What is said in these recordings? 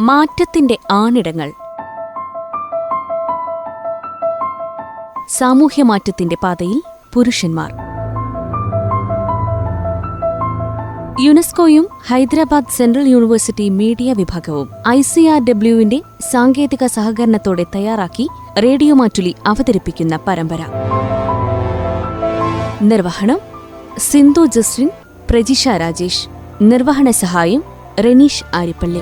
മാറ്റത്തിന്റെ ആണിടങ്ങൾ. സാമൂഹ്യമാറ്റത്തിന്റെ പാതയിൽ പുരുഷന്മാർ. യുനെസ്കോയും ഹൈദരാബാദ് സെൻട്രൽ യൂണിവേഴ്സിറ്റി മീഡിയ വിഭാഗവും ഐ സി ആർ ഡബ്ല്യുവിന്റെ സാങ്കേതിക സഹകരണത്തോടെ തയ്യാറാക്കി റേഡിയോ മാറ്റുലി അവതരിപ്പിക്കുന്ന പരമ്പര. നിർവഹണം സിന്ധു ജസ്റ്റിൻ പ്രജിഷ രാജേഷ്. നിർവഹണ സഹായം റെനീഷ് ആരിപ്പള്ളി.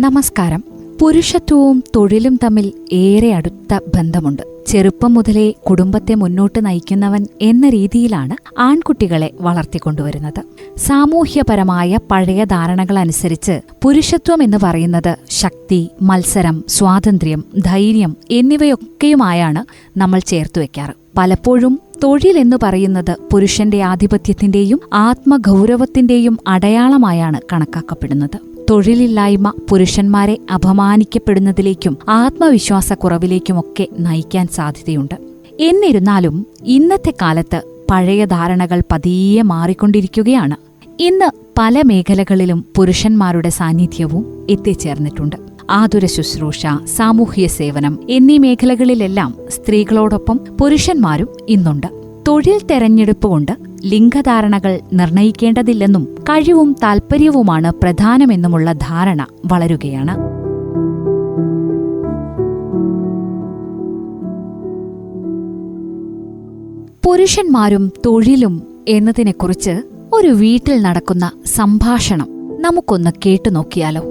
നമസ്കാരം. പുരുഷത്വവും തൊഴിലും തമ്മിൽ ഏറെ അടുത്ത ബന്ധമുണ്ട്. ചെറുപ്പം മുതലേ കുടുംബത്തെ മുന്നോട്ട് നയിക്കുന്നവൻ എന്ന രീതിയിലാണ് ആൺകുട്ടികളെ വളർത്തിക്കൊണ്ടുവരുന്നത്. സാമൂഹ്യപരമായ പഴയ ധാരണകളനുസരിച്ച് പുരുഷത്വം എന്ന് പറയുന്നത് ശക്തി മത്സരം സ്വാതന്ത്ര്യം ധൈര്യം എന്നിവയൊക്കെയുമായാണ് നമ്മൾ ചേർത്തു വെക്കാറ്. പലപ്പോഴും തൊഴിൽ എന്ന് പറയുന്നത് പുരുഷന്റെ ആധിപത്യത്തിന്റെയും ആത്മഗൗരവത്തിന്റെയും അടയാളമായാണ് കണക്കാക്കപ്പെടുന്നത്. തൊഴിലില്ലായ്മ പുരുഷന്മാരെ അപമാനിക്കപ്പെടുന്നതിലേക്കും ആത്മവിശ്വാസക്കുറവിലേക്കുമൊക്കെ നയിക്കാൻ സാധ്യതയുണ്ട്. എന്നിരുന്നാലും ഇന്നത്തെ കാലത്ത് പഴയ ധാരണകൾ പതിയെ മാറിക്കൊണ്ടിരിക്കുകയാണ്. ഇന്ന് പല മേഖലകളിലും പുരുഷന്മാരുടെ സാന്നിധ്യവും എത്തിച്ചേർന്നിട്ടുണ്ട്. ആതുര ശുശ്രൂഷ സാമൂഹ്യ സേവനം എന്നീ മേഖലകളിലെല്ലാം സ്ത്രീകളോടൊപ്പം പുരുഷന്മാരും ഇന്നുണ്ട്. തൊഴിൽ തെരഞ്ഞെടുപ്പ് കൊണ്ട് ലിംഗധാരണകൾ നിർണയിക്കേണ്ടതില്ലെന്നും കഴിവും താൽപ്പര്യവുമാണ് പ്രധാനമെന്നുമുള്ള ധാരണ വളരുകയാണ്. പുരുഷന്മാരും തൊഴിലും എന്നതിനെക്കുറിച്ച് ഒരു വീട്ടിൽ നടക്കുന്ന സംഭാഷണം നമുക്കൊന്ന് കേട്ടുനോക്കിയാലോ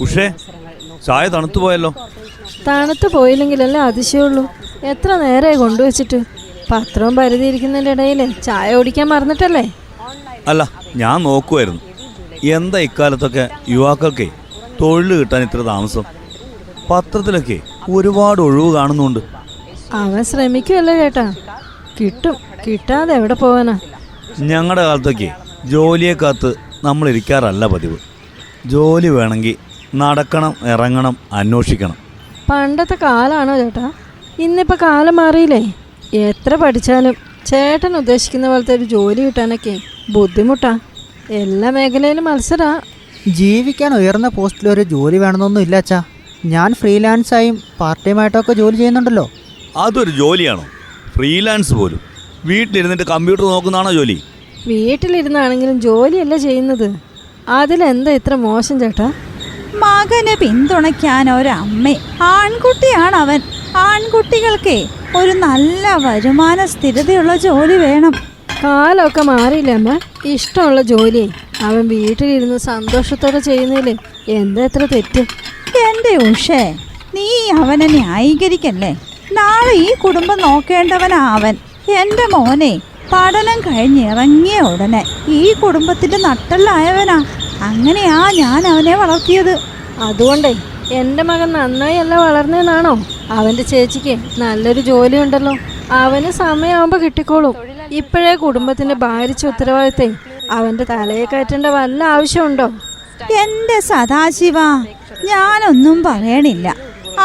ഉഷേ ചായ തണുത്തു പോയല്ലോ. തണുത്തു പോയില്ലെങ്കിലല്ലേ അതിശയുള്ളൂ എത്ര നേരമായി കൊണ്ടുവച്ചിട്ട്? പത്രവും പരുതിയിരിക്കുന്നതിന്റെ ഇടയിൽ ചായ ഓടിക്കാൻ മറന്നിട്ടല്ലേ? അല്ല ഞാൻ നോക്കുമായിരുന്നു എന്താ ഇക്കാലത്തൊക്കെ യുവാക്കൾക്കേ തൊഴിൽ കിട്ടാൻ ഇത്ര താമസം? പത്രത്തിലൊക്കെ ഒരുപാട് ഒഴിവ് കാണുന്നുണ്ട്. അവൻ ശ്രമിക്കുമല്ലോ ചേട്ടാ. കിട്ടും. കിട്ടാതെ എവിടെ പോവാനാ? ഞങ്ങളുടെ കാലത്തൊക്കെ ജോലിയെ കാത്ത് നമ്മൾ ഇരിക്കാറല്ല പതിവ്. ജോലി വേണമെങ്കിൽ നടക്കണം ഇറങ്ങണം അന്വേഷിക്കണം. പണ്ടത്തെ കാലാണോ ചേട്ടാ? ഇന്നിപ്പോ കാലം മാറിയില്ലേ? എത്ര പഠിച്ചാലും ചേട്ടൻ ഉദ്ദേശിക്കുന്ന പോലത്തെ ഒരു ജോലി കിട്ടാനൊക്കെ ബുദ്ധിമുട്ടാ. എല്ലാ മേഖലയിലും മത്സരാ. ജീവിക്കാൻ ഉയർന്ന പോസ്റ്റിൽ ഒരു ജോലി വേണമെന്നൊന്നും ഇല്ല അച്ഛാ. ഞാൻ ഫ്രീലാൻസായും പാർട്ട് ടൈം ആയിട്ടൊക്കെ ജോലി ചെയ്യുന്നുണ്ടല്ലോ. അതൊരു ജോലിയാണോ? ഫ്രീലാൻസ് പോലും. വീട്ടിലിരുന്നിട്ട് കമ്പ്യൂട്ടർ നോക്കുന്നതാണോ ജോലി? വീട്ടിലിരുന്നാണെങ്കിലും ജോലിയല്ല ചെയ്യുന്നത്. അതിലെന്താ ഇത്ര മോശം ചേട്ടാ? മകനെ പിന്തുണയ്ക്കാൻ ഒരമ്മ. ആൺകുട്ടിയാണ് അവൻ ആൺകുട്ടികൾക്കേ ഒരു നല്ല വരുമാന സ്ഥിരതയുള്ള ജോലി വേണം. കാലമൊക്കെ മാറിയില്ല അമ്മ? ഇഷ്ടമുള്ള ജോലി അവൻ വീട്ടിലിരുന്ന് സന്തോഷത്തോടെ ചെയ്യുന്നതിൽ എന്താ എത്ര തെറ്റ്? എന്റെ ഉഷേ നീ അവനെ ന്യായീകരിക്കല്ലേ? നാളെ ഈ കുടുംബം നോക്കേണ്ടവനാ അവൻ. എന്റെ മോനെ പഠനം കഴിഞ്ഞിറങ്ങിയ ഉടനെ ഈ കുടുംബത്തിന്റെ നട്ടല്ലായവനാ. അങ്ങനെയാ ഞാൻ അവനെ വളർത്തിയത്. അതുകൊണ്ടേ എന്റെ മകൻ നന്നായി അല്ല വളർന്നതെന്നാണോ അവന്റെ ചേച്ചിക്ക് നല്ലൊരു ജോലി ഉണ്ടല്ലോ അവന് സമയമാകുമ്പോൾ കിട്ടിക്കോളും. ഇപ്പോഴേ കുടുംബത്തിന്റെ ഭാരിച്ച ഉത്തരവാദിത്തേ അവന്റെ തലയെ കയറ്റേണ്ട വല്ല ആവശ്യമുണ്ടോ? എന്റെ സദാശിവ ഞാനൊന്നും പറയണില്ല.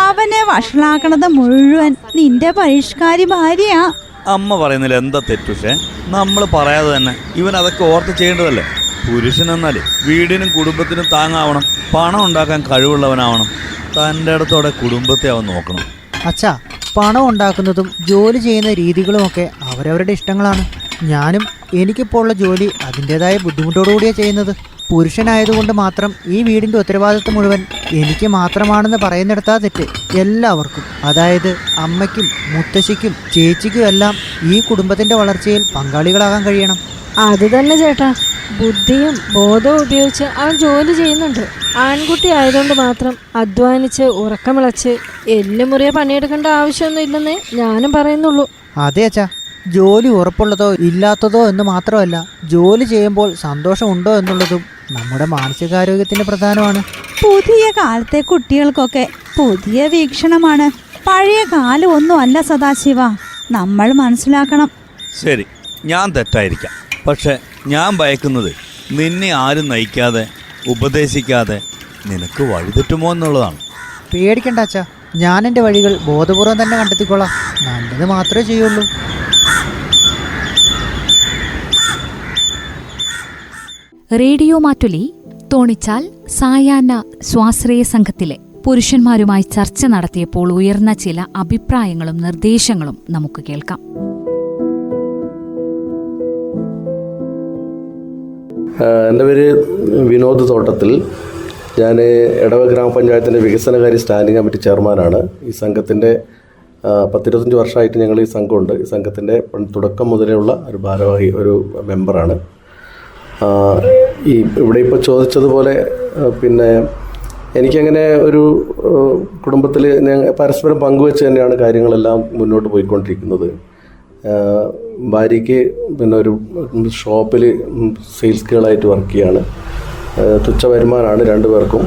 അവനെ വഷളാക്കണത് മുഴുവൻ നിന്റെ പരിഷ്കാരി ഭാര്യയാ. അമ്മ പറയുന്നില്ല എന്താ തെറ്റുഷേ നമ്മൾ പറയാതെ തന്നെ ഇവൻ അതൊക്കെ ഓർത്ത് ചെയ്യേണ്ടതല്ലേ? പുരുഷൻ എന്നാലേ വീടിനും കുടുംബത്തിനും താങ്ങാവണം പണം ഉണ്ടാക്കാൻ കഴിവുള്ളവനാവണം. തന്റെ അടുത്തോടെ കുടുംബത്തെ അവൻ നോക്കണം. അച്ഛാ പണം ഉണ്ടാക്കുന്നതും ജോലി ചെയ്യുന്ന രീതികളുമൊക്കെ അവരവരുടെ ഇഷ്ടങ്ങളാണ്. ഞാനും എനിക്കിപ്പോൾ ഉള്ള ജോലി അതിന്റെതായ ബുദ്ധിമുട്ടോടുകൂടിയാണ് ചെയ്യുന്നത്. പുരുഷനായതുകൊണ്ട് മാത്രം ഈ വീടിന്റെ ഉത്തരവാദിത്വം മുഴുവൻ എനിക്ക് മാത്രമാണെന്ന് പറയുന്നിടത്താ തെറ്റ് എല്ലാവർക്കും. അതായത് അമ്മയ്ക്കും മുത്തശ്ശിക്കും ചേച്ചിക്കും എല്ലാം ഈ കുടുംബത്തിന്റെ വളർച്ചയിൽ പങ്കാളികളാകാൻ കഴിയണം. അത് തന്നെ ചേട്ടാ. ബുദ്ധിയും ബോധവും ഉപയോഗിച്ച് അവൻ ജോലി ചെയ്യുന്നുണ്ട്. ആൺകുട്ടി ആയതുകൊണ്ട് മാത്രം അധ്വാനിച്ച് ഉറക്കമിളച്ച് എല്ലുമുറിയ പണിയെടുക്കേണ്ട ആവശ്യമൊന്നും ഇല്ലെന്നേ ഞാനും പറയുന്നുള്ളൂ. അതെ അച്ഛാ. ജോലി ഉറപ്പുള്ളതോ ഇല്ലാത്തതോ എന്ന് മാത്രമല്ല ജോലി ചെയ്യുമ്പോൾ സന്തോഷമുണ്ടോ എന്നുള്ളതും നമ്മുടെ മാനസികാരോഗ്യത്തിന് പ്രധാനമാണ്. പുതിയ കാലത്തെ കുട്ടികൾക്കൊക്കെ പുതിയ വീക്ഷണമാണ്. പഴയ കാലം ഒന്നും അല്ല സദാശിവ. നമ്മൾ മനസ്സിലാക്കണം. ശരി ഞാൻ തെറ്റായിരിക്കാം. പക്ഷെ ഞാൻ ഭയക്കുന്നത് നിന്നെ ആരും നയിക്കാതെ ഉപദേശിക്കാതെ നിനക്ക് വഴിതെറ്റുമോ എന്നുള്ളതാണ്. പേടിക്കണ്ട അച്ഛാ. ഞാൻ എന്റെ വഴികൾ ബോധപൂർവം തന്നെ കണ്ടെത്തിക്കൊള്ളാം നല്ലത് മാത്രമേ ചെയ്യുള്ളൂ. റേഡിയോ മാറ്റുലി തോണിച്ചാൽ സായാഹ്ന സ്വാശ്രയ സംഘത്തിലെ പുരുഷന്മാരുമായി ചർച്ച നടത്തിയപ്പോൾ ഉയർന്ന ചില അഭിപ്രായങ്ങളും നിർദ്ദേശങ്ങളും നമുക്ക് കേൾക്കാം. എന്റെ പേര് വിനോദ് തോട്ടത്തിൽ. ഞാൻ എടവ ഗ്രാമപഞ്ചായത്തിന്റെ വികസനകാര്യ സ്റ്റാൻഡിംഗ് കമ്മിറ്റി ചെയർമാനാണ്. ഈ സംഘത്തിന്റെ പത്തിരുപത്തഞ്ച് വർഷമായിട്ട് ഞങ്ങൾ ഈ സംഘമുണ്ട്. ഈ സംഘത്തിന്റെ തുടക്കം മുതലുള്ള ഒരു ഭാരവാഹി ഒരു മെമ്പറാണ്. ഈ ഇവിടെ ഇപ്പോൾ ചോദിച്ചതുപോലെ പിന്നെ എനിക്കങ്ങനെ ഒരു കുടുംബത്തിൽ പരസ്പരം പങ്കുവെച്ച് തന്നെയാണ് കാര്യങ്ങളെല്ലാം മുന്നോട്ട് പോയിക്കൊണ്ടിരിക്കുന്നത്. ഭാര്യയ്ക്ക് പിന്നെ ഒരു ഷോപ്പിൽ സെയിൽസ് ഗേളായിട്ട് വർക്ക് ചെയ്യാണ്. തുച്ഛ വരുമാനമാണ് രണ്ടുപേർക്കും.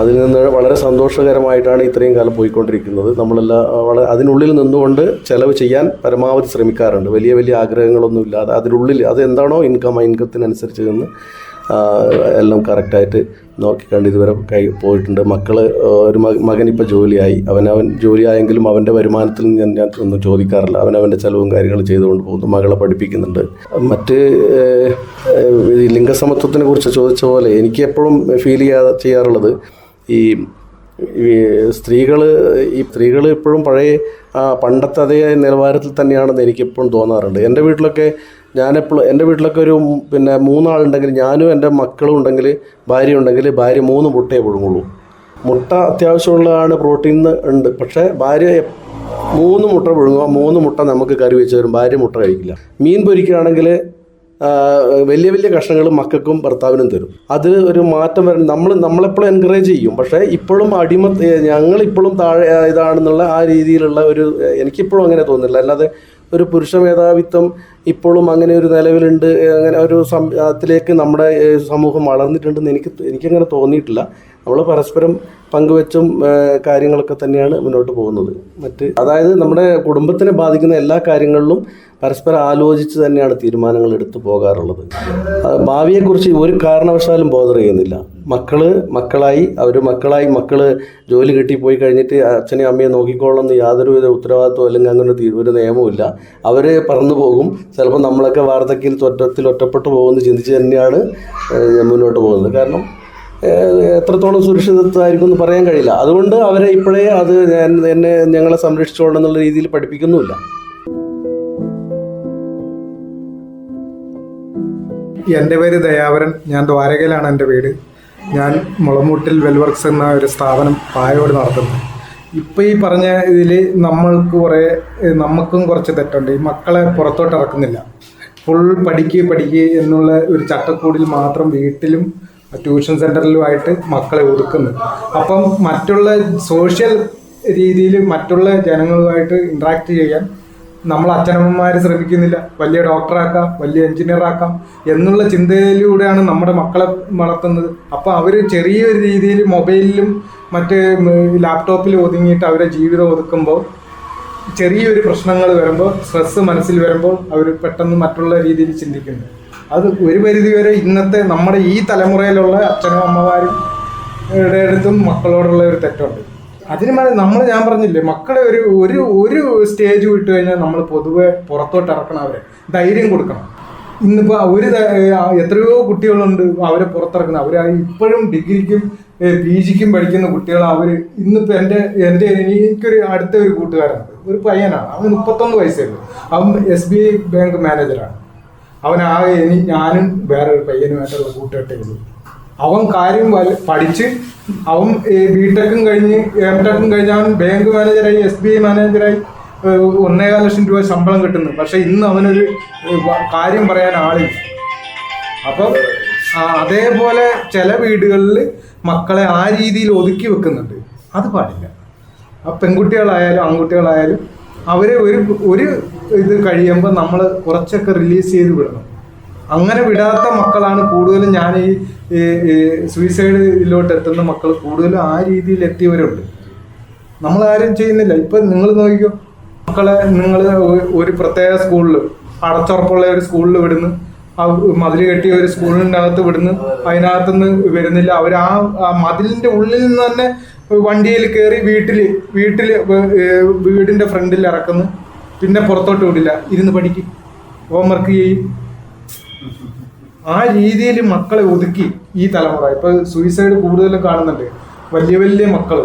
അതിൽ നിന്ന് വളരെ സന്തോഷകരമായിട്ടാണ് ഇത്രയും കാലം പോയിക്കൊണ്ടിരിക്കുന്നത്. നമ്മളെല്ലാം വളരെ അതിനുള്ളിൽ നിന്നുകൊണ്ട് ചിലവ് ചെയ്യാൻ പരമാവധി ശ്രമിക്കാറുണ്ട്. വലിയ വലിയ ആഗ്രഹങ്ങളൊന്നും ഇല്ലാതെ അതിനുള്ളിൽ അത് എന്താണോ ഇൻകം ഇൻകത്തിനനുസരിച്ച് നിന്ന് എല്ലാം കറക്റ്റായിട്ട് നോക്കിക്കണ്ട് ഇതുവരെ കൈ പോയിട്ടുണ്ട്. മക്കൾ ഒരു മകൻ ഇപ്പോൾ ജോലിയായി. അവൻ ജോലിയായെങ്കിലും അവന്റെ വരുമാനത്തിൽ ഞാൻ ഞാൻ ഒന്നും ചോദിക്കാറില്ല. അവൻ അവന്റെ ചിലവും കാര്യങ്ങളും ചെയ്തുകൊണ്ട് പോകുന്നു. മകളെ പഠിപ്പിക്കുന്നുണ്ട്. മറ്റ് ലിംഗസമത്വത്തിനെ കുറിച്ച് ചോദിച്ച പോലെ എനിക്ക് എപ്പോഴും ഫീൽ ചെയ്യാ ചെയ്യാറുള്ളത് ഈ സ്ത്രീകൾ ഈ സ്ത്രീകൾ ഇപ്പോഴും പഴയ പണ്ടത്തെ അതേ നിലവാരത്തിൽ തന്നെയാണെന്ന് എനിക്കിപ്പോഴും തോന്നാറുണ്ട്. എന്റെ വീട്ടിലൊക്കെ ഞാനെപ്പോഴും എന്റെ വീട്ടിലൊക്കെ ഒരു പിന്നെ മൂന്നാളുണ്ടെങ്കിൽ ഞാനും എന്റെ മക്കളും ഉണ്ടെങ്കിൽ ഭാര്യ ഉണ്ടെങ്കിൽ ഭാര്യ മൂന്ന് മുട്ടയെ പുഴുങ്ങുള്ളൂ. മുട്ട അത്യാവശ്യമുള്ളതാണ് പ്രോട്ടീൻ ഉണ്ട്. പക്ഷേ ഭാര്യ മൂന്ന് മുട്ട പുഴുങ്ങുക മൂന്ന് മുട്ട നമുക്ക് കറി വെച്ച് തരും. ഭാര്യ മുട്ട കഴിക്കില്ല. മീൻ പൊരിക്കുകയാണെങ്കിൽ വലിയ വലിയ കഷ്ണങ്ങൾ മക്കൾക്കും ഭർത്താവിനും തരും. അത് ഒരു മാറ്റം വരണം നമ്മൾ നമ്മളെപ്പോഴും എൻകറേജ് ചെയ്യും. പക്ഷേ ഇപ്പോഴും അടിമ ഞങ്ങളിപ്പോഴും താഴെ ഇതാണെന്നുള്ള ആ രീതിയിലുള്ള ഒരു എനിക്കിപ്പോഴും അങ്ങനെ തോന്നുന്നില്ല. അല്ലാതെ ഒരു പുരുഷ മേധാവിത്വം ഇപ്പോഴും അങ്ങനെ ഒരു നിലവിലുണ്ട് അങ്ങനെ ഒരു അതിലേക്ക് നമ്മുടെ സമൂഹം വളർന്നിട്ടുണ്ടെന്ന് എനിക്ക് എനിക്കങ്ങനെ തോന്നിയിട്ടില്ല. നമ്മൾ പരസ്പരം പങ്കുവെച്ചും കാര്യങ്ങളൊക്കെ തന്നെയാണ് മുന്നോട്ട് പോകുന്നത്. മറ്റ് അതായത് നമ്മുടെ കുടുംബത്തിനെ ബാധിക്കുന്ന എല്ലാ കാര്യങ്ങളിലും പരസ്പരം ആലോചിച്ച് തന്നെയാണ് തീരുമാനങ്ങൾ എടുത്തു പോകാറുള്ളത്. ഭാവിയെക്കുറിച്ച് ഒരു കാരണവശാലും ബോധർ ചെയ്യുന്നില്ല. മക്കൾ മക്കളായി അവർ മക്കളായി മക്കൾ ജോലി കിട്ടി പോയി കഴിഞ്ഞിട്ട് അച്ഛനെയും അമ്മയെ എന്ന് യാതൊരുവിധ ഉത്തരവാദിത്വം അല്ലെങ്കിൽ അങ്ങനെ ഒരു നിയമവുമില്ല അവർ പറന്നു പോകും. ചിലപ്പോൾ നമ്മളൊക്കെ വാർദ്ധക്യത്തിൽ ഒറ്റത്തിൽ ഒറ്റപ്പെട്ടു പോകുമെന്ന് ചിന്തിച്ച് തന്നെയാണ് മുന്നോട്ട് പോകുന്നത്. കാരണം എത്രത്തോളം സുരക്ഷിതത്വമായിരിക്കും എന്ന് പറയാൻ കഴിയില്ല. അതുകൊണ്ട് അവരെ ഇപ്പോഴേ അത് എന്നെ ഞങ്ങളെ സംരക്ഷിച്ചോളണം എന്നുള്ള രീതിയിൽ പഠിപ്പിക്കുന്നുമില്ല. എന്റെ പേര് ദയാവരൻ. ഞാൻ ദ്വാരകയിലാണ് എന്റെ വീട്. ഞാൻ മുളമൂട്ടിൽ വെൽവർക്സ് എന്ന ഒരു സ്ഥാപനം പായോട് നടത്തുന്നു. ഇപ്പോൾ ഈ പറഞ്ഞ ഇതിൽ നമ്മൾക്ക് കുറേ നമുക്കും കുറച്ച് തെറ്റുണ്ട്. ഈ മക്കളെ പുറത്തോട്ട് ഇറക്കുന്നില്ല. ഫുൾ പഠിക്കുക പഠിക്കുക എന്നുള്ള ഒരു ചട്ടക്കൂടിൽ മാത്രം വീട്ടിലും ട്യൂഷൻ സെന്ററിലുമായിട്ട് മക്കളെ ഒതുക്കുന്നു അപ്പം മറ്റുള്ള സോഷ്യൽ രീതിയിൽ മറ്റുള്ള ജനങ്ങളുമായിട്ട് ഇൻട്രാക്ട് ചെയ്യാൻ നമ്മൾ അച്ഛനമ്മമാർ ശ്രമിക്കുന്നില്ല. വലിയ ഡോക്ടറാക്കാം വലിയ എഞ്ചിനീയറാക്കാം എന്നുള്ള ചിന്തയിലൂടെയാണ് നമ്മുടെ മക്കളെ വളർത്തുന്നത്. അപ്പോൾ അവർ ചെറിയൊരു രീതിയിൽ മൊബൈലിലും മറ്റ് ലാപ്ടോപ്പിൽ ഒതുങ്ങിയിട്ട് അവരെ ജീവിതം ഒതുക്കുമ്പോൾ ചെറിയൊരു പ്രശ്നങ്ങൾ വരുമ്പോൾ സ്ട്രെസ്സ് മനസ്സിൽ വരുമ്പോൾ അവർ പെട്ടെന്ന് മറ്റുള്ള രീതിയിൽ ചിന്തിക്കുന്നു. അത് ഒരു പരിധിവരെ ഇന്നത്തെ നമ്മുടെ ഈ തലമുറയിലുള്ള അച്ഛനും അമ്മമാരും അടുത്തും മക്കളോടുള്ള ഒരു തെറ്റുണ്ട്. അതിന് മേലെ നമ്മൾ ഞാൻ പറഞ്ഞില്ലേ മക്കളെ ഒരു ഒരു ഒരു സ്റ്റേജ് വിട്ട് കഴിഞ്ഞാൽ നമ്മൾ പൊതുവെ പുറത്തോട്ട് ഇറക്കണം അവരെ ധൈര്യം കൊടുക്കണം. ഇന്നിപ്പോൾ ഒരു എത്രയോ കുട്ടികളുണ്ട് അവരെ പുറത്തിറക്കുന്നത്. അവർ ഇപ്പോഴും ഡിഗ്രിക്കും പി ജിക്കും പഠിക്കുന്ന കുട്ടികൾ അവർ ഇന്നിപ്പോൾ എന്റെ എന്റെ എനിക്കൊരു അടുത്ത ഒരു കൂട്ടുകാരുണ്ട് ഒരു പയ്യനാണ്. അവന് മുപ്പത്തൊന്ന് വയസ്സേ ഉള്ളൂ. അവൻ എസ് ബി ഐ ബാങ്ക് മാനേജറാണ്. അവൻ ആ ഇനി ഞാനും വേറൊരു പയ്യനുമായിട്ടുള്ള കൂട്ടുകെട്ടേ ഉള്ളൂ. അവൻ കാര്യം പഠിച്ച് അവൻ ബിടെക്കും കഴിഞ്ഞ് എം ടെക്കും കഴിഞ്ഞ് അവൻ ബാങ്ക് മാനേജറായി എസ് ബി ഐ മാനേജറായി ഒന്നേകാൽ ലക്ഷം രൂപ ശമ്പളം കിട്ടുന്നു. പക്ഷെ ഇന്ന് അവനൊരു കാര്യം പറയാൻ ആളില്ല. അപ്പം അതേപോലെ ചില വീടുകളിൽ മക്കളെ ആ രീതിയിൽ ഒതുക്കി വെക്കുന്നുണ്ട്. അത് പാടില്ല. ആ പെൺകുട്ടികളായാലും ആൺകുട്ടികളായാലും അവരെ ഒരു ഒരു ഇത് കഴിയുമ്പോൾ നമ്മൾ കുറച്ചൊക്കെ റിലീസ് ചെയ്ത് വിടണം. അങ്ങനെ വിടാത്ത മക്കളാണ് കൂടുതലും ഞാൻ ഈ സൂയിസൈഡിലോട്ട് എത്തുന്ന മക്കൾ കൂടുതലും ആ രീതിയിൽ എത്തിയവരുണ്ട്. ആരും ചെയ്യുന്നില്ല. ഇപ്പം നിങ്ങൾ നോക്കിക്കോ മക്കളെ നിങ്ങൾ ഒരു പ്രത്യേക സ്കൂളിൽ അടച്ചുറപ്പുള്ള ഒരു സ്കൂളിൽ വിടുന്നു. മതിൽ കെട്ടിയ ഒരു സ്കൂളിനകത്ത് വിടുന്നു. അതിനകത്തുനിന്ന് വരുന്നില്ല. അവർ ആ മതിലിന്റെ ഉള്ളിൽ നിന്ന് തന്നെ വണ്ടിയിൽ കയറി വീട്ടിൽ വീട്ടിൽ വീടിന്റെ ഫ്രണ്ടിൽ ഇറക്കുന്നു. പിന്നെ പുറത്തോട്ട് വിടില്ല. ഇരുന്ന് പഠിക്കും. ഹോംവർക്ക് ചെയ്യും. ആ രീതിയിൽ മക്കളെ ഒതുക്കി ഈ തലമുറ. ഇപ്പൊ സൂയിസൈഡ് കൂടുതലും കാണുന്നുണ്ട്. വലിയ വലിയ മക്കൾ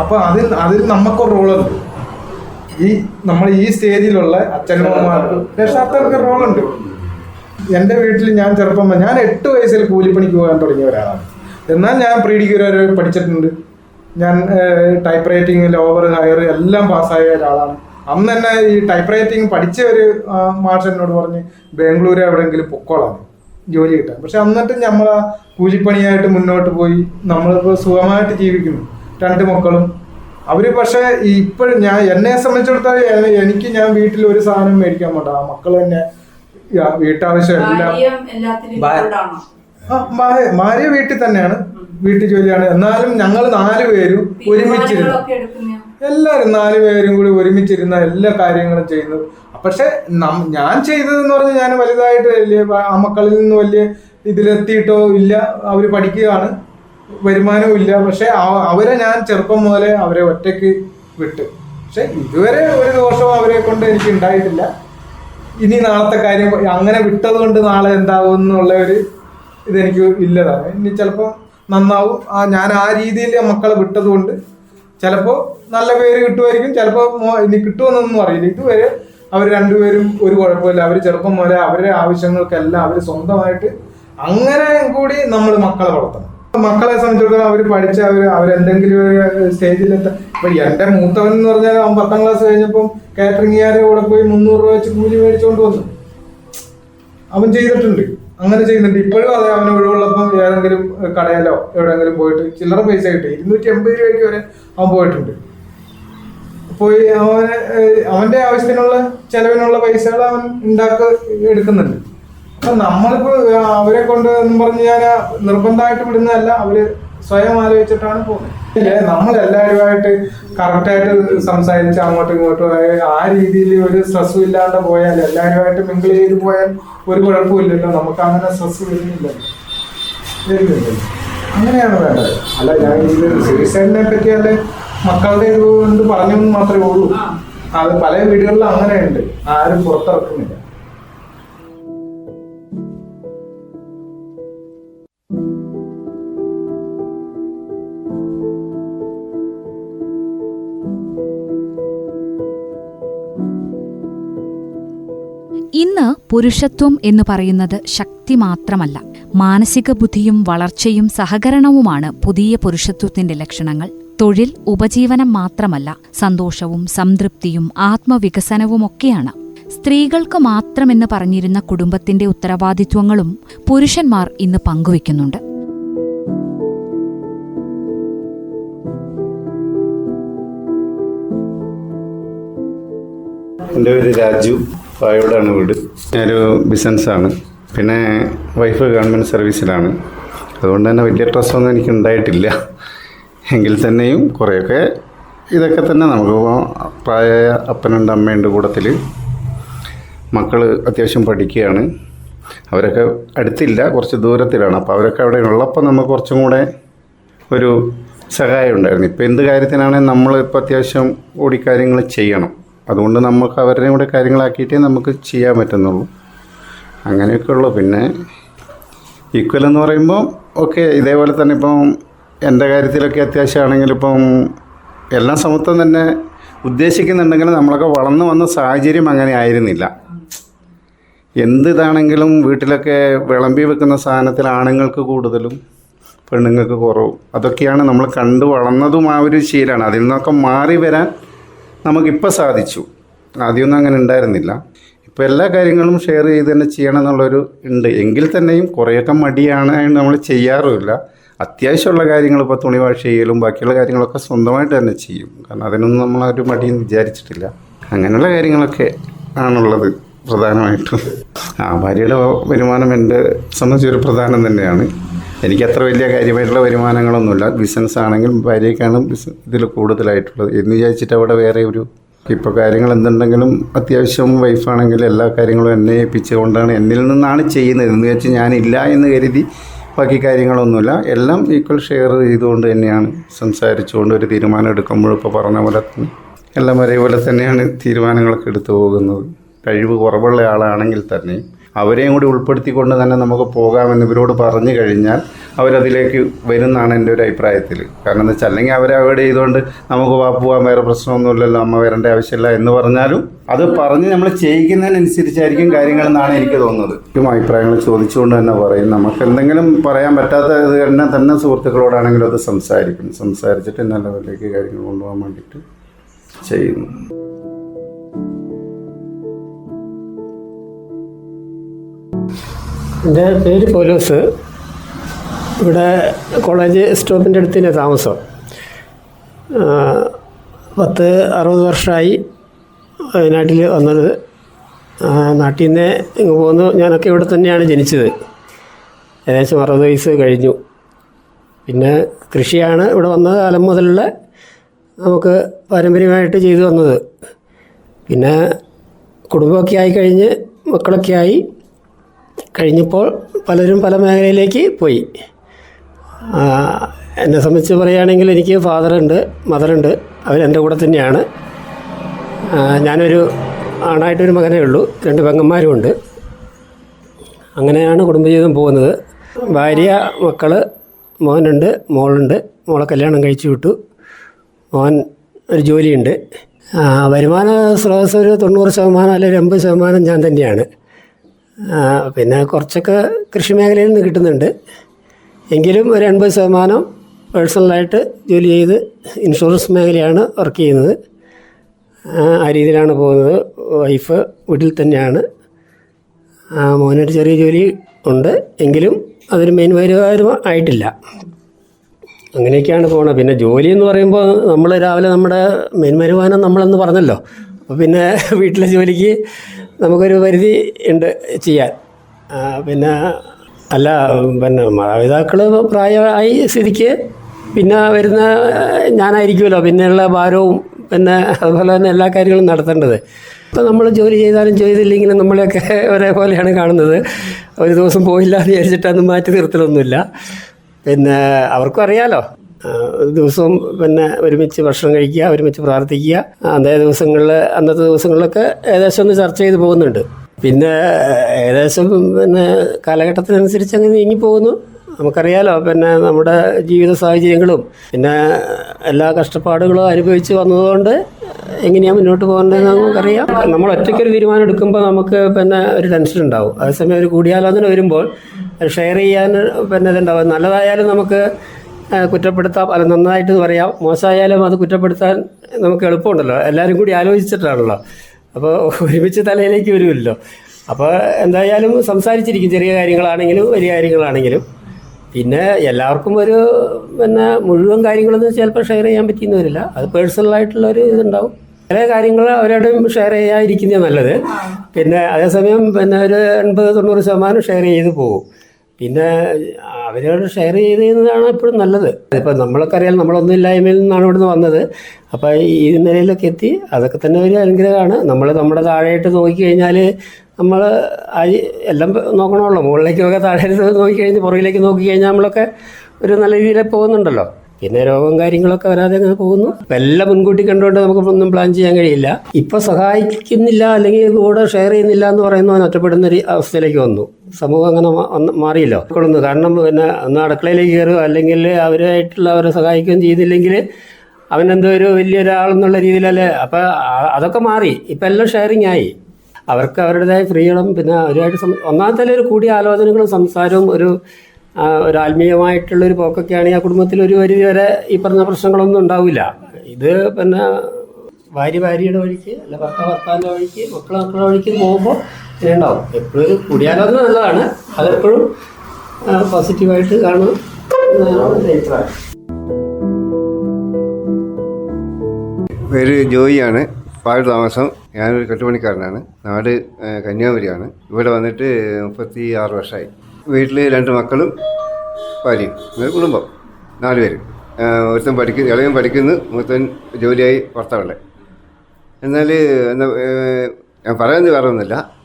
അപ്പൊ അതിൽ അതിൽ നമുക്കൊരു റോളുണ്ട്. ഈ നമ്മൾ ഈ സ്റ്റേജിലുള്ള അച്ഛനമ്മമാർക്ക് രക്ഷാർത്ഥർക്ക് റോളുണ്ട്. എന്റെ വീട്ടിൽ ഞാൻ ചെറുപ്പം ഞാൻ എട്ട് വയസ്സിൽ കൂലിപ്പണിക്ക് പോകാൻ തുടങ്ങിയ ഒരാളാണ്. എന്നാൽ ഞാൻ പ്രീ വരെ പഠിച്ചിട്ടുണ്ട്. ഞാൻ ടൈപ്പ് റൈറ്റിംഗ് ലോവർ ഹയർ എല്ലാം പാസ്സായ ഒരാളാണ്. അന്ന് തന്നെ ഈ ടൈപ്പ് റൈറ്റിംഗ് പഠിച്ച ഒരു മാഷ് എന്നോട് പറഞ്ഞ് ബാംഗ്ലൂർ എവിടെയെങ്കിലും പൊക്കോളാം. ജോലി കിട്ടാൻ. പക്ഷെ എന്നിട്ട് നമ്മൾ ആ കൂലിപ്പണിയായിട്ട് മുന്നോട്ട് പോയി നമ്മളിപ്പോൾ സുഖമായിട്ട് ജീവിക്കുന്നു. രണ്ട് മക്കളും. അവർ പക്ഷേ ഇപ്പോഴും ഞാൻ എന്നെ സംബന്ധിച്ചിടത്തോളം എനിക്ക് ഞാൻ വീട്ടിൽ ഒരു സാധനം മേടിക്കാൻ പോണ്ട. ആ മക്കൾ തന്നെ വീട്ടാവശ്യം എല്ലാം. ഭാര്യ വീട്ടിൽ തന്നെയാണ്. വീട്ടു ജോലിയാണ് എന്നാലും ഞങ്ങൾ നാല് പേരും ഒരുമിച്ചിരുന്നു എല്ലാവരും നാല് പേരും കൂടി ഒരുമിച്ചിരുന്ന എല്ലാ കാര്യങ്ങളും ചെയ്യുന്നു. പക്ഷെ ഞാൻ ചെയ്തതെന്ന് പറഞ്ഞാൽ ഞാൻ വലുതായിട്ട് വലിയ ആ മക്കളിൽ നിന്ന് വലിയ ഇതിലെത്തിയിട്ടോ ഇല്ല. അവർ പഠിക്കുകയാണ്. വരുമാനവും ഇല്ല. പക്ഷെ അവരെ ഞാൻ ചെറുപ്പം മുതലേ അവരെ ഒറ്റയ്ക്ക് വിട്ടു. പക്ഷെ ഇതുവരെ ഒരു ദോഷവും അവരെ കൊണ്ട് എനിക്ക് ഉണ്ടായിട്ടില്ല. ഇനി നാളത്തെ കാര്യം അങ്ങനെ വിട്ടത് കൊണ്ട് നാളെ എന്താവും എന്നുള്ള ഒരു ഇതെനിക്ക് ഇല്ലതാണ്. ഇനി ചിലപ്പോൾ നന്നാവും. ആ ഞാൻ ആ രീതിയിൽ മക്കളെ വിട്ടതുകൊണ്ട് ചിലപ്പോൾ നല്ല പേര് കിട്ടുമായിരിക്കും ചിലപ്പോൾ ഇനി കിട്ടുമെന്നൊന്നും അറിയില്ല. ഇതുവരെ അവർ രണ്ടുപേരും ഒരു കുഴപ്പമില്ല. അവർ ചെറുപ്പം മുതലേ അവരുടെ ആവശ്യങ്ങൾക്കെല്ലാം അവർ സ്വന്തമായിട്ട് അങ്ങനെ കൂടി നമ്മൾ മക്കളെ വളർത്തണം. മക്കളെ സംബന്ധിച്ചിടത്തോളം അവർ പഠിച്ച അവർ അവരെന്തെങ്കിലും ഒരു സ്റ്റേജിലെത്താൻ ഇപ്പൊ എന്റെ മൂത്തവൻ എന്ന് പറഞ്ഞാൽ അവൻ പത്താം ക്ലാസ് കഴിഞ്ഞപ്പം കാറ്ററിംഗുകാരെ കൂടെ പോയി മുന്നൂറ് രൂപ വെച്ച് കൂലി മേടിച്ചുകൊണ്ട് വന്നു. അവൻ ചെയ്തിട്ടുണ്ട്. അങ്ങനെ ചെയ്യുന്നുണ്ട്. ഇപ്പോഴും അതെ അവന് ഒഴിവുള്ളപ്പം ഏതെങ്കിലും കടയിലോ എവിടെയെങ്കിലും പോയിട്ട് ചില്ലറ പൈസ കിട്ടി. ഇരുന്നൂറ്റി എൺപത് രൂപയ്ക്ക് വരെ അവൻ പോയിട്ടുണ്ട്. പോയി അവന് അവന്റെ ആവശ്യത്തിനുള്ള ചെലവിനുള്ള പൈസകൾ അവൻ ഉണ്ടാക്ക എടുക്കുന്നുണ്ട്. അപ്പൊ നമ്മളിപ്പോ അവരെ കൊണ്ട് എന്ന് പറഞ്ഞ് ഞാൻ നിർബന്ധമായിട്ട് വിടുന്നതല്ല. അവർ സ്വയം ആലോചിച്ചിട്ടാണ് പോകുന്നത്. നമ്മൾ എല്ലാവരുമായിട്ട് കറക്റ്റായിട്ട് സംസാരിച്ച് അങ്ങോട്ടും ഇങ്ങോട്ടും. ആ രീതിയിൽ ഒരു സ്ട്രെസ്സും ഇല്ലാണ്ട് പോയാൽ എല്ലാവരുമായിട്ട് മിങ്കിൾ ചെയ്ത് പോയാൽ ഒരു കുഴപ്പമില്ലല്ലോ. നമുക്ക് അങ്ങനെ സ്ട്രെസ് വരുന്നില്ലല്ലോ വരുന്നില്ലല്ലോ അങ്ങനെയാണ് വേണ്ടത്. അല്ല ഞാൻ ഇത് സൂയിസൈഡിനെ പറ്റി അല്ലെ? മക്കളുടെ ഇത് കൊണ്ട് പറഞ്ഞു മാത്രമേ ഉള്ളൂ. അത് പല വീടുകളിലും അങ്ങനെയുണ്ട്. ആരും പുറത്തിറക്കുന്നില്ല. ഇന്ന് പുരുഷത്വം എന്ന് പറയുന്നത് ശക്തി മാത്രമല്ല. മാനസിക ബുദ്ധിയും വളർച്ചയും സഹകരണവുമാണ് പുതിയ പുരുഷത്വത്തിന്റെ ലക്ഷണങ്ങൾ. തൊഴിൽ ഉപജീവനം മാത്രമല്ല സന്തോഷവും സംതൃപ്തിയും ആത്മവികസനവുമൊക്കെയാണ്. സ്ത്രീകൾക്ക് മാത്രമെന്ന് പറഞ്ഞിരുന്ന കുടുംബത്തിന്റെ ഉത്തരവാദിത്വങ്ങളും പുരുഷന്മാർ ഇന്ന് പങ്കുവെക്കുന്നുണ്ട് എന്റെ പേര് രാജു. പായോടാണ് വീട്? ഞാനൊരു ബിസിനസ്സാണ്. പിന്നെ വൈഫ് ഗവൺമെന്റ് സർവീസിലാണ്. അതുകൊണ്ട് തന്നെ വലിയ ട്രസ്സൊന്നും എനിക്ക് ഉണ്ടായിട്ടില്ല. എങ്കിൽ തന്നെയും കുറേയൊക്കെ ഇതൊക്കെ തന്നെ നമുക്ക് പ്രായമായ അപ്പനുണ്ട് അമ്മയുണ്ട് കൂടത്തിൽ മക്കൾ അത്യാവശ്യം പഠിക്കുകയാണ്. അവരൊക്കെ അടുത്തില്ല കുറച്ച് ദൂരത്തിലാണ്. അപ്പോൾ അവരൊക്കെ അവിടെ ഉള്ളപ്പോൾ നമുക്ക് കുറച്ചും കൂടെ ഒരു സഹായം ഉണ്ടായിരുന്നു. ഇപ്പോൾ എന്ത് കാര്യത്തിനാണെങ്കിൽ നമ്മളിപ്പോൾ അത്യാവശ്യം ഓടിക്കാര്യങ്ങൾ ചെയ്യണം. അതുകൊണ്ട് നമുക്ക് അവരുടെയും കൂടെ കാര്യങ്ങളാക്കിയിട്ടേ നമുക്ക് ചെയ്യാൻ പറ്റുന്നുള്ളൂ. അങ്ങനെയൊക്കെ ഉള്ളൂ പിന്നെ ഈക്വൽ എന്ന് പറയുമ്പോൾ ഓക്കെ ഇതേപോലെ തന്നെ ഇപ്പം എന്റെ കാര്യത്തിലൊക്കെ അത്യാവശ്യമാണെങ്കിൽ ഇപ്പം എല്ലാ സമത്വം തന്നെ ഉദ്ദേശിക്കുന്നുണ്ടെങ്കിലും നമ്മളൊക്കെ വളർന്നു വന്ന സാഹചര്യം അങ്ങനെ ആയിരുന്നില്ല. എന്ത് ഇതാണെങ്കിലും വീട്ടിലൊക്കെ വിളമ്പി വെക്കുന്ന സാധനത്തിൽ ആണുങ്ങൾക്ക് കൂടുതലും പെണ്ണുങ്ങൾക്ക് കുറവും. അതൊക്കെയാണ് നമ്മൾ കണ്ടു വളർന്നതും ആ ഒരു ശീലമാണ്. അതിൽ നിന്നൊക്കെ മാറി വരാൻ നമുക്കിപ്പോൾ സാധിച്ചു. ആദ്യമൊന്നും അങ്ങനെ ഉണ്ടായിരുന്നില്ല. ഇപ്പോൾ എല്ലാ കാര്യങ്ങളും ഷെയർ ചെയ്ത് തന്നെ ചെയ്യണം എന്നുള്ളൊരു ഉണ്ട്. എങ്കിൽ തന്നെയും കുറേയൊക്കെ മടിയാണ് നമ്മൾ ചെയ്യാറുമില്ല. അത്യാവശ്യമുള്ള കാര്യങ്ങൾ ഇപ്പോൾ തുണി വാഷ് ചെയ്യലും ബാക്കിയുള്ള കാര്യങ്ങളൊക്കെ സ്വന്തമായിട്ട് തന്നെ ചെയ്യും. കാരണം അതിനൊന്നും നമ്മൾ ഒരു മടിയും വിചാരിച്ചിട്ടില്ല. അങ്ങനെയുള്ള കാര്യങ്ങളൊക്കെ ആണുള്ളത് പ്രധാനമായിട്ടും. ആ ഭാര്യയുടെ വരുമാനം എന്റെ സംബന്ധിച്ചൊരു പ്രധാനം തന്നെയാണ്. എനിക്ക് അത്ര വലിയ കാര്യമായിട്ടുള്ള വരുമാനങ്ങളൊന്നുമില്ല. ബിസിനസ് ആണെങ്കിൽ ഭാര്യയ്ക്കാണ് ബിസിനസ് ഇതിൽ കൂടുതലായിട്ടുള്ളത്. എന്ന് വിചാരിച്ചിട്ട് അവിടെ വേറെ ഒരു ഇപ്പോൾ കാര്യങ്ങൾ എന്തുണ്ടെങ്കിലും അത്യാവശ്യം വൈഫാണെങ്കിലും എല്ലാ കാര്യങ്ങളും എന്നെ ഏൽപ്പിച്ചുകൊണ്ടാണ് എന്നിൽ നിന്നാണ് ചെയ്യുന്നത്. എന്ന് വെച്ച് ഞാനില്ല എന്ന് കരുതി ബാക്കി കാര്യങ്ങളൊന്നുമില്ല. എല്ലാം ഈക്വൽ ഷെയർ ചെയ്തുകൊണ്ട് തന്നെയാണ് സംസാരിച്ചുകൊണ്ട് ഒരു തീരുമാനം എടുക്കുമ്പോൾ ഇപ്പോൾ പറഞ്ഞ പോലെ തന്നെ എല്ലാം ഒരേപോലെ തന്നെയാണ് തീരുമാനങ്ങളൊക്കെ എടുത്തു പോകുന്നത്. കഴിവ് കുറവുള്ള ആളാണെങ്കിൽ തന്നെ അവരെയും കൂടി ഉൾപ്പെടുത്തിക്കൊണ്ട് തന്നെ നമുക്ക് പോകാമെന്ന് ഇവരോട് പറഞ്ഞു കഴിഞ്ഞാൽ അവരതിലേക്ക് വരുന്നതാണ് എന്റെ ഒരു അഭിപ്രായത്തിൽ. കാരണം എന്താ വെച്ചാൽ അല്ലെങ്കിൽ അവരെ അവോയ്ഡ് ചെയ്തുകൊണ്ട് നമുക്ക് വാ പോകാൻ വേറെ പ്രശ്നമൊന്നുമില്ലല്ലോ അമ്മ വരേണ്ട ആവശ്യമില്ല എന്ന് പറഞ്ഞാലും അത് പറഞ്ഞ് നമ്മൾ ചെയ്യിക്കുന്നതിനനുസരിച്ചായിരിക്കും കാര്യങ്ങളെന്നാണ് എനിക്ക് തോന്നുന്നത്. ഏറ്റവും അഭിപ്രായങ്ങൾ ചോദിച്ചുകൊണ്ട് തന്നെ പറയും. നമുക്ക് എന്തെങ്കിലും പറയാൻ പറ്റാത്ത ഇത് തന്നെ തന്നെ സുഹൃത്തുക്കളോടാണെങ്കിലും അത് സംസാരിക്കും. സംസാരിച്ചിട്ട് നല്ല ലെവലിലേക്ക് കാര്യങ്ങൾ കൊണ്ടുപോകാൻ വേണ്ടിയിട്ട് ചെയ്യുന്നു. എന്റെ പേര് പോലോസ്. ഇവിടെ കോളേജ് സ്റ്റോപ്പിന്റെ അടുത്ത് തന്നെ താമസം പത്ത് അറുപത് വർഷമായി വയനാട്ടിൽ വന്നത്. നാട്ടിൽ നിന്ന് ഇങ്ങ് പോന്നു ഞാനൊക്കെ ഇവിടെ തന്നെയാണ് ജനിച്ചത്. ഏകദേശം അറുപത് വയസ്സ് കഴിഞ്ഞു. പിന്നെ കൃഷിയാണ് ഇവിടെ വന്ന കാലം മുതലുള്ള നമുക്ക് പാരമ്പര്യമായിട്ട് ചെയ്തു വന്നത്. പിന്നെ കുടുംബമൊക്കെ ആയിക്കഴിഞ്ഞ് മക്കളൊക്കെ ആയി കഴിഞ്ഞപ്പോൾ പലരും പല മേഖലയിലേക്ക് പോയി. എന്നെ സംബന്ധിച്ച് പറയുകയാണെങ്കിൽ എനിക്ക് ഫാദറുണ്ട് മദറുണ്ട്. അവരെന്റെ കൂടെ തന്നെയാണ്. ഞാനൊരു ആണായിട്ടൊരു മകനേ ഉള്ളൂ രണ്ട് പെങ്ങന്മാരും ഉണ്ട്. അങ്ങനെയാണ് കുടുംബജീവിതം പോകുന്നത്. ഭാര്യ മക്കൾ മോനുണ്ട് മോളുണ്ട്. മോളെ കല്യാണം കഴിച്ചു വിട്ടു. മോൻ ഒരു ജോലിയുണ്ട്. വരുമാന സ്രോതസ്സ് ഒരു തൊണ്ണൂറ് ശതമാനം അല്ലെങ്കിൽ എൺപത് ശതമാനം ഞാൻ തന്നെയാണ്. പിന്നെ കുറച്ചൊക്കെ കൃഷി മേഖലയിൽ നിന്ന് കിട്ടുന്നുണ്ട്. എങ്കിലും ഒരു എൺപത് ശതമാനം പേഴ്സണലായിട്ട് ജോലി ചെയ്ത് ഇൻഷുറൻസ് മേഖലയാണ് വർക്ക് ചെയ്യുന്നത്. ആ, രീതിയിലാണ് പോകുന്നത്. വൈഫ് വീട്ടിൽ തന്നെയാണ്. മോനൊരു ചെറിയ ജോലി ഉണ്ട്. എങ്കിലും അതൊരു മെയിൻ വരുമാനം ആയിട്ടില്ല അങ്ങനെയൊക്കെയാണ് പോകുന്നത് പിന്നെ ജോലി എന്ന് പറയുമ്പോൾ നമ്മൾ രാവിലെ നമ്മുടെ മെയിൻ വരുമാനം നമ്മളെന്ന് പറഞ്ഞല്ലോ. പിന്നെ വീട്ടിലെ ജോലിക്ക് നമുക്കൊരു പരിധി ഉണ്ട് ചെയ്യാൻ. പിന്നെ അല്ല പിന്നെ മാതാപിതാക്കൾ പ്രായമായി സ്ഥിതിക്ക് പിന്നെ വരുന്ന ഞാനായിരിക്കുമല്ലോ പിന്നെയുള്ള ഭാരവും പിന്നെ അതുപോലെ തന്നെ എല്ലാ കാര്യങ്ങളും നടത്തേണ്ടത്. ഇപ്പോൾ നമ്മൾ ജോലി ചെയ്താലും ചെയ്തില്ലെങ്കിലും നമ്മളെയൊക്കെ ഒരേപോലെയാണ് കാണുന്നത്. ഒരു ദിവസം പോയില്ല എന്ന് വിചാരിച്ചിട്ടൊന്നും മാറ്റി നിർത്തലൊന്നുമില്ല. പിന്നെ അവർക്കും അറിയാലോ. ദിവസവും പിന്നെ ഒരുമിച്ച് ഭക്ഷണം കഴിക്കുക ഒരുമിച്ച് പ്രാർത്ഥിക്കുക. അന്നേ ദിവസങ്ങളിൽ അന്നത്തെ ദിവസങ്ങളിലൊക്കെ ഏകദേശം ഒന്ന് ചർച്ച ചെയ്ത് പോകുന്നുണ്ട്. പിന്നെ ഏകദേശം പിന്നെ കാലഘട്ടത്തിനനുസരിച്ച് അങ്ങ് നീങ്ങി പോകുന്നു. നമുക്കറിയാലോ പിന്നെ നമ്മുടെ ജീവിത സാഹചര്യങ്ങളും പിന്നെ എല്ലാ കഷ്ടപ്പാടുകളും അനുഭവിച്ച് വന്നതുകൊണ്ട് എങ്ങനെയാണ് മുന്നോട്ട് പോകേണ്ടതെന്ന് നമുക്കറിയാം. നമ്മൾ ഒറ്റയ്ക്കൊരു തീരുമാനം എടുക്കുമ്പോൾ നമുക്ക് പിന്നെ ഒരു ടെൻഷൻ ഉണ്ടാവും. അതേസമയം ഒരു കൂടിയാലോചന വരുമ്പോൾ ഷെയർ ചെയ്യാൻ പിന്നെ ഇതുണ്ടാവും. നല്ലതായാലും നമുക്ക് കുറ്റപ്പെടുത്താം. അല്ല നന്നായിട്ട് പറയാം. മോശമായാലും അത് കുറ്റപ്പെടുത്താൻ നമുക്ക് എളുപ്പമുണ്ടല്ലോ. എല്ലാവരും കൂടി ആലോചിച്ചിട്ടാണല്ലോ. അപ്പോൾ ഒരുമിച്ച് തലയിലേക്ക് വരുമല്ലോ. അപ്പോൾ എന്തായാലും സംസാരിച്ചിരിക്കും. ചെറിയ കാര്യങ്ങളാണെങ്കിലും വലിയ കാര്യങ്ങളാണെങ്കിലും. പിന്നെ എല്ലാവർക്കും ഒരു പിന്നെ മുഴുവൻ കാര്യങ്ങളൊന്നും ചിലപ്പോൾ ഷെയർ ചെയ്യാൻ പറ്റിയെന്ന് വരില്ല അത് പേഴ്സണലായിട്ടുള്ള ഒരു ഇതുണ്ടാവും. ചില കാര്യങ്ങൾ അവരോടും ഷെയർ ചെയ്യാതിരിക്കുന്നത് നല്ലത്. പിന്നെ അതേസമയം പിന്നെ ഒരു എൺപത് തൊണ്ണൂറ് ശതമാനം ഷെയർ ചെയ്ത് പോകും. പിന്നെ അവരോട് ഷെയർ ചെയ്യുന്നതാണ് എപ്പോഴും നല്ലത്. ഇപ്പം നമ്മളൊക്കെ അറിയാം നമ്മളൊന്നും ഇല്ലായ്മയിൽ നിന്നാണ് ഇവിടുന്ന് വന്നത്. അപ്പോൾ ഈ നിലയിലൊക്കെ എത്തി അതൊക്കെ തന്നെ ഒരു അനുഗ്രഹമാണ്. നമ്മൾ നമ്മുടെ താഴെയായിട്ട് നോക്കിക്കഴിഞ്ഞാൽ നമ്മൾ അരി എല്ലാം നോക്കണമല്ലോ. മുകളിലേക്കൊക്കെ താഴെ നോക്കിക്കഴിഞ്ഞ് പുറകിലേക്ക് നോക്കിക്കഴിഞ്ഞാൽ നമ്മളൊക്കെ ഒരു നല്ല രീതിയിൽ പോകുന്നുണ്ടല്ലോ. പിന്നെ രോഗവും കാര്യങ്ങളൊക്കെ വരാതെ അങ്ങനെ പോകുന്നു. എല്ലാം മുൻകൂട്ടി കണ്ടുകൊണ്ട് നമുക്ക് ഒന്നും പ്ലാൻ ചെയ്യാൻ കഴിയില്ല. ഇപ്പോൾ സഹായിക്കുന്നില്ല അല്ലെങ്കിൽ കൂടെ ഷെയർ ചെയ്യുന്നില്ല എന്ന് പറയുന്നവൻ ഒറ്റപ്പെടുന്ന ഒരു അവസ്ഥയിലേക്ക് വന്നു. സമൂഹം അങ്ങനെ മാറിയല്ലോ. കൊള്ളുന്നു കാരണം പിന്നെ ഒന്ന് അടുക്കളയിലേക്ക് കയറുക അല്ലെങ്കിൽ അവരായിട്ടുള്ള അവരെ സഹായിക്കുകയും ചെയ്തില്ലെങ്കിൽ അവനെന്തോ ഒരു വലിയൊരാളെന്നുള്ള രീതിയിലല്ലേ. അപ്പം അതൊക്കെ മാറി. ഇപ്പം എല്ലാം ഷെയറിങ് ആയി. അവർക്ക് അവരുടേതായ ഫ്രീഡം പിന്നെ അവരുമായിട്ട് ഒന്നാമത്തെ ഒരു കൂടിയ ആലോചനകളും സംസാരവും ഒരു ഒരു ആത്മീയമായിട്ടുള്ളൊരു പോക്കൊക്കെയാണെങ്കിൽ ആ കുടുംബത്തിൽ ഒരു പരിധി വരെ ഈ പറഞ്ഞ പ്രശ്നങ്ങളൊന്നും ഉണ്ടാവില്ല. ഇത് പിന്നെ ഭാര്യ ഭാര്യയുടെ വഴിക്ക് അല്ല ഭർത്താവ് ഭർത്താവിന്റെ വഴിക്ക് മക്കൾ മക്കളുടെ വഴിക്ക് പോകുമ്പോൾ ഉണ്ടാവും എപ്പോഴും കൂടിയാലോചന നല്ലതാണ്. അതെപ്പോഴും പോസിറ്റീവായിട്ട് കാണും പേര് ജോയിയാണ് പാട് താമസം. ഞാനൊരു കെട്ടുപണിക്കാരനാണ്. നാട് കന്യാകുമരിയാണ്. ഇവിടെ വന്നിട്ട് മുപ്പത്തി ആറ് വർഷമായി വീട്ടിൽ രണ്ട് മക്കളും ഭാര്യയും ഒരു കുടുംബം നാല് പേര്. ഒരുത്തൻ പഠിക്കുന്നു ഇളയൻ പഠിക്കുന്നു മൂത്തൻ ജോലിയായി പുറത്താവുള്ളത് എന്നാൽ ഞാൻ പറയുന്നത് വേറെ ഒന്നുമില്ല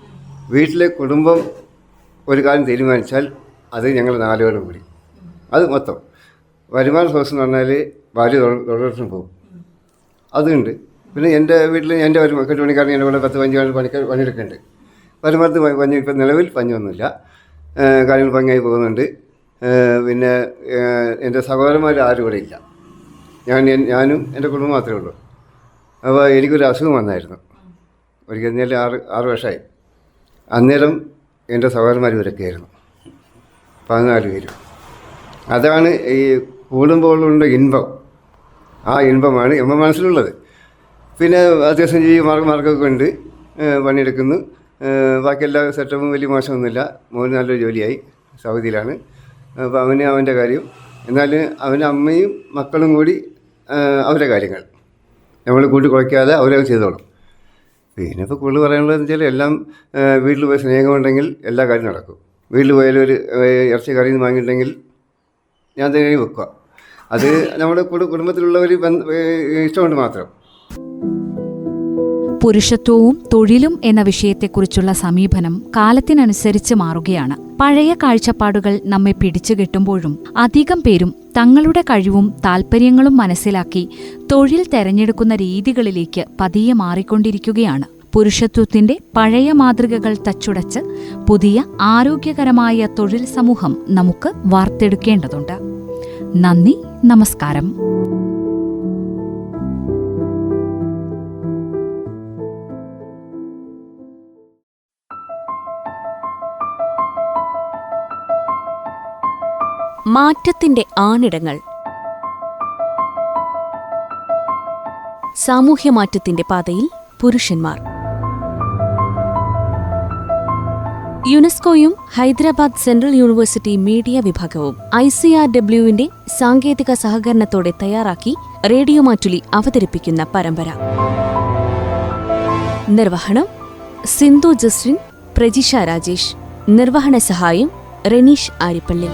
വീട്ടിലെ കുടുംബം ഒരു കാര്യം തീരുമാനിച്ചാൽ അത് ഞങ്ങൾ നാലുപേരും കൂടി. അത് മൊത്തം. വരുമാന എന്ന് പറഞ്ഞാൽ ഭാര്യ തൊഴിലുറപ്പിന് പോകും. അതുണ്ട്. പിന്നെ എന്റെ വീട്ടിൽ എന്റെ ഒരു കെട്ടുപണിക്കാരൻ എന്റെ കൂടെ പത്ത് പഞ്ച് പണിക്കാർ പണിയെടുക്കുന്നുണ്ട്. വരുമാനത്ത് പഞ്ഞ് ഇപ്പം നിലവിൽ പഞ്ഞൊന്നുമില്ല. കാര്യങ്ങൾ ഭംഗിയായി പോകുന്നുണ്ട്. പിന്നെ എന്റെ സഹോദരന്മാർ ആരും ഇവിടെ ഇല്ല. ഞാൻ ഞാനും എന്റെ കുടുംബം മാത്രമേ ഉള്ളൂ. അപ്പോൾ എനിക്കൊരു അസുഖം വന്നായിരുന്നു. ഒരിക്കൽ ആറ് ആറ് വർഷമായി. അന്നേരം എന്റെ സഹോദരന്മാർ ഇവരൊക്കെ ആയിരുന്നു. പതിനാല് പേര്. അതാണ് ഈ കൂടുമ്പോഴുള്ള ഇൻപം. ആ ഇൻപമാണ് എമ്മ മനസ്സിലുള്ളത്. പിന്നെ അത്യാവശ്യം ഈ മാർക്ക് മാർഗമൊക്കെ ഉണ്ട്. പണിയെടുക്കുന്നു. ബാക്കിയെല്ലാ സെറ്റപ്പും വലിയ മോശമൊന്നുമില്ല. മോന് നല്ലൊരു ജോലിയായി സൗദിയിലാണ്. അപ്പോൾ അവന് അവന്റെ കാര്യം. എന്നാൽ അവന്റെ അമ്മയും മക്കളും കൂടി അവരുടെ കാര്യങ്ങൾ. നമ്മൾ കൂട്ടി കുഴയ്ക്കാതെ അവരത് ചെയ്തോളും. പിന്നെ ഇപ്പോൾ കൂടുതൽ പറയാനുള്ളതെന്ന് വെച്ചാൽ എല്ലാം വീട്ടിൽ പോയി സ്നേഹമുണ്ടെങ്കിൽ എല്ലാ കാര്യം നടക്കും. വീട്ടിൽ പോയാലും ഒരു ഇറച്ചി നിന്ന് വാങ്ങിയിട്ടുണ്ടെങ്കിൽ ഞാൻ തന്നെ വെക്കുക അത് നമ്മുടെ കുടു കുടുംബത്തിലുള്ളവർ ഇഷ്ടമുണ്ട് മാത്രം. പുരുഷത്വവും തൊഴിലും എന്ന വിഷയത്തെക്കുറിച്ചുള്ള സമീപനം കാലത്തിനനുസരിച്ച് മാറുകയാണ്. പഴയ കാഴ്ചപ്പാടുകൾ നമ്മെ പിടിച്ചുകെട്ടുമ്പോഴും അധികം പേരും തങ്ങളുടെ കഴിവും താൽപ്പര്യങ്ങളും മനസ്സിലാക്കി തൊഴിൽ തെരഞ്ഞെടുക്കുന്ന രീതികളിലേക്ക് പതിയെ മാറിക്കൊണ്ടിരിക്കുകയാണ്. പുരുഷത്വത്തിന്റെ പഴയ മാതൃകകൾ തച്ചുടച്ച് പുതിയ ആരോഗ്യകരമായ തൊഴിൽ സമൂഹം നമുക്ക് വാർത്തെടുക്കേണ്ടതുണ്ട്. നന്ദി നമസ്കാരം. മാറ്റത്തിന്റെ ആണിടങ്ങൾ. സാമൂഹ്യമാറ്റത്തിന്റെ പാതയിൽ പുരുഷന്മാർ. യുനെസ്കോയും ഹൈദരാബാദ് സെൻട്രൽ യൂണിവേഴ്സിറ്റി മീഡിയ വിഭാഗവും ഐ സി ആർ ഡബ്ല്യുവിന്റെ സാങ്കേതിക സഹകരണത്തോടെ തയ്യാറാക്കി റേഡിയോ മാറ്റുലി അവതരിപ്പിക്കുന്ന പരമ്പര. നിർവഹണം സിന്ധു ജസ്റ്റിൻ പ്രജിഷ രാജേഷ്. നിർവഹണ സഹായം റെനീഷ് ആരിപ്പള്ളി